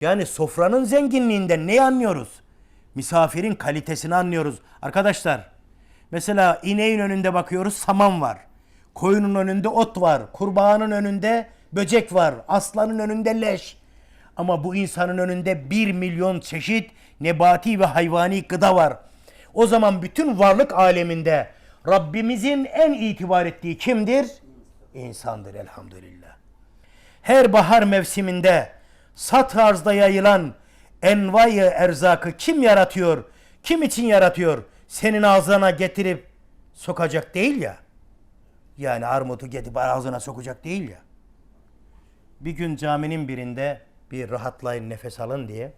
Yani sofranın zenginliğinden ne anlıyoruz? Misafirin kalitesini anlıyoruz. Arkadaşlar mesela ineğin önünde bakıyoruz saman var. Koyunun önünde ot var. Kurbağanın önünde böcek var. Aslanın önünde leş. Ama bu insanın önünde bir milyon çeşit nebati ve hayvani gıda var. O zaman bütün varlık aleminde Rabbimizin en itibar ettiği kimdir? İnsandır elhamdülillah. Her bahar mevsiminde sat arzda yayılan envai erzakı kim yaratıyor? Kim için yaratıyor? Senin ağzına getirip sokacak değil ya. Yani armutu getirip ağzına sokacak değil ya. Bir gün caminin birinde bir rahatlayın nefes alın diye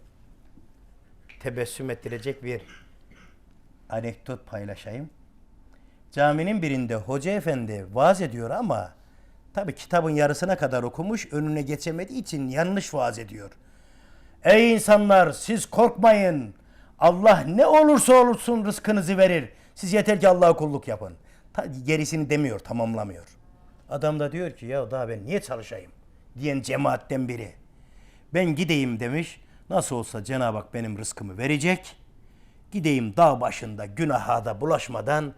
tebessüm ettirecek bir anekdot paylaşayım. Caminin birinde hoca efendi vaaz ediyor ama tabi kitabın yarısına kadar okumuş önüne geçemediği için yanlış vaaz ediyor. Ey insanlar siz korkmayın. Allah ne olursa olursun rızkınızı verir. Siz yeter ki Allah'a kulluk yapın. Ta, gerisini demiyor, tamamlamıyor. Adam da diyor ki ya daha ben niye çalışayım? Diyen cemaatten biri. Ben gideyim demiş. Nasıl olsa Cenab-ı Hak benim rızkımı verecek. Gideyim dağ başında günaha da bulaşmadan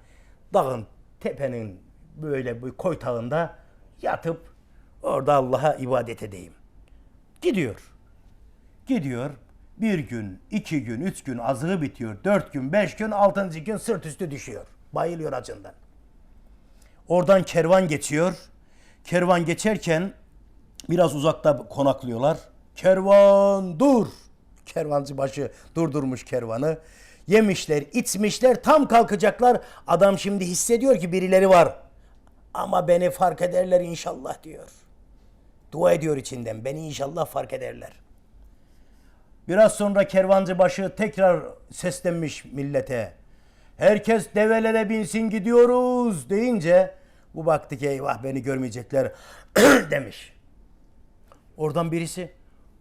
dağın tepenin böyle bir koytağında yatıp orada Allah'a ibadet edeyim. Gidiyor. Gidiyor. Bir gün, iki gün, üç gün azığı bitiyor. Dört gün, beş gün, altıncı gün sırt üstü düşüyor. Bayılıyor acından. Oradan kervan geçiyor. Kervan geçerken biraz uzakta konaklıyorlar. Kervan dur. Kervancı başı durdurmuş kervanı. Yemişler, içmişler, tam kalkacaklar. Adam şimdi hissediyor ki birileri var. Ama beni fark ederler inşallah diyor. Dua ediyor içinden. Beni inşallah fark ederler. Biraz sonra kervancı başı tekrar seslenmiş millete. Herkes develere binsin gidiyoruz deyince bu baktı ki eyvah beni görmeyecekler demiş. Oradan birisi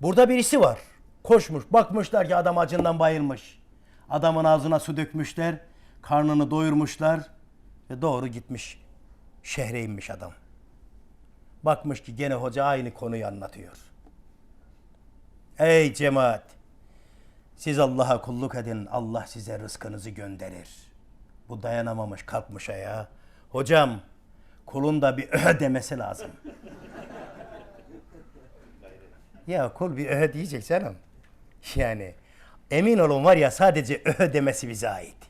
burada birisi var. Koşmuş bakmışlar ki adam acından bayılmış. Adamın ağzına su dökmüşler. Karnını doyurmuşlar. Ve doğru gitmiş. Şehre inmiş adam. Bakmış ki gene hoca aynı konuyu anlatıyor. Ey cemaat! Siz Allah'a kulluk edin, Allah size rızkınızı gönderir. Bu dayanamamış, kalkmış ayağa. Hocam, kulun da bir öhe demesi lazım. ya kul bir öhe diyecek canım. Yani emin olun var ya sadece öhe demesi bize ait.